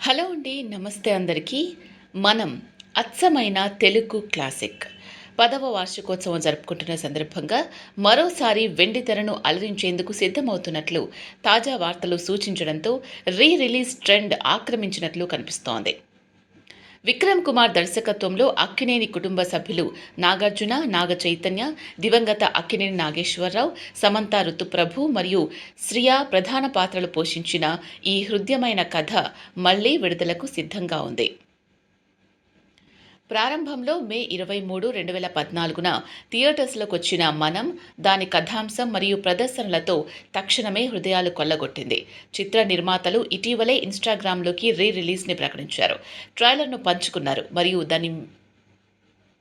Hello అండి నమస్తే అందరికీ. మనం అచ్చమైన తెలుగు క్లాసిక్. పదవ వార్షికోత్సవం జరుపుకుంటున్న సందర్భంగా మరోసారి వెండి తెరను అలరించేందుకు సిద్ధమవుతున్నట్లు తాజా వార్తలు సూచించడంతో రీ రిలీజ్ ట్రెండ్ ఆక్రమించినట్లు కనిపిస్తోంది. విక్రమ్ కుమార్ దర్శకత్వంలో అక్కినేని కుటుంబ సభ్యులు నాగార్జున నాగ చైతన్య దివంగత అక్కినేని నాగేశ్వరరావు సమంత ఋతుప్రభు మరియు శ్రియా ప్రధాన పాత్రలు పోషించిన ఈ హృద్యమైన కథ మళ్ళీ విడుదలకు సిద్ధంగా ఉంది. ప్రారంభంలో మే ఇరవై మూడు రెండు వేల పద్నాలుగున థియేటర్స్లోకి వచ్చిన మనం దాని కథాంశం మరియు ప్రదర్శనలతో తక్షణమే హృదయాలు కొల్లగొట్టింది. చిత్ర నిర్మాతలు ఇటీవలే ఇన్స్టాగ్రామ్లోకి రీ రిలీజ్ని ప్రకటించారు. ట్రైలర్ను పంచుకున్నారు మరియు దాని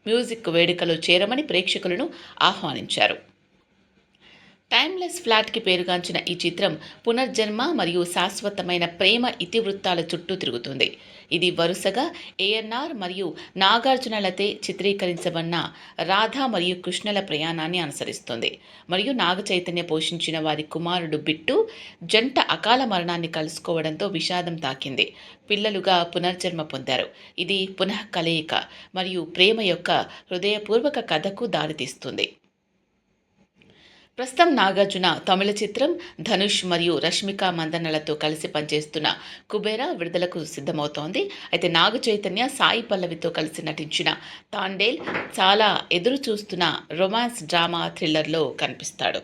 మ్యూజిక్ వేడుకలో చేరమని ప్రేక్షకులను ఆహ్వానించారు. టైమ్లెస్ ఫ్లాట్కి పేరుగాంచిన ఈ చిత్రం పునర్జన్మ మరియు శాశ్వతమైన ప్రేమ ఇతివృత్తాల చుట్టూ తిరుగుతుంది. ఇది వరుసగా ఏఎన్ఆర్ మరియు నాగార్జునలతే చిత్రీకరించబడిన రాధ మరియు కృష్ణల ప్రయాణాన్ని అనుసరిస్తుంది. మరియు నాగ చైతన్య పోషించిన వారి కుమారుడు బిట్టు జంట అకాల మరణాన్ని కలుసుకోవడంతో విషాదం తాకింది. పిల్లలుగా పునర్జన్మ పొందారు. ఇది పునః కలయిక మరియు ప్రేమ యొక్క హృదయపూర్వక కథకు దారితీస్తుంది. ప్రస్తుతం నాగార్జున తమిళ చిత్రం ధనుష్ మరియు రష్మిక మందన్నలతో కలిసి పనిచేస్తున్న కుబేరా విడుదలకు సిద్ధమవుతోంది. అయితే నాగ చైతన్య సాయి పల్లవితో కలిసి నటించిన తాండేల్ చాలా ఎదురు చూస్తున్న రొమాన్స్ డ్రామా థ్రిల్లర్లో కనిపిస్తాడు.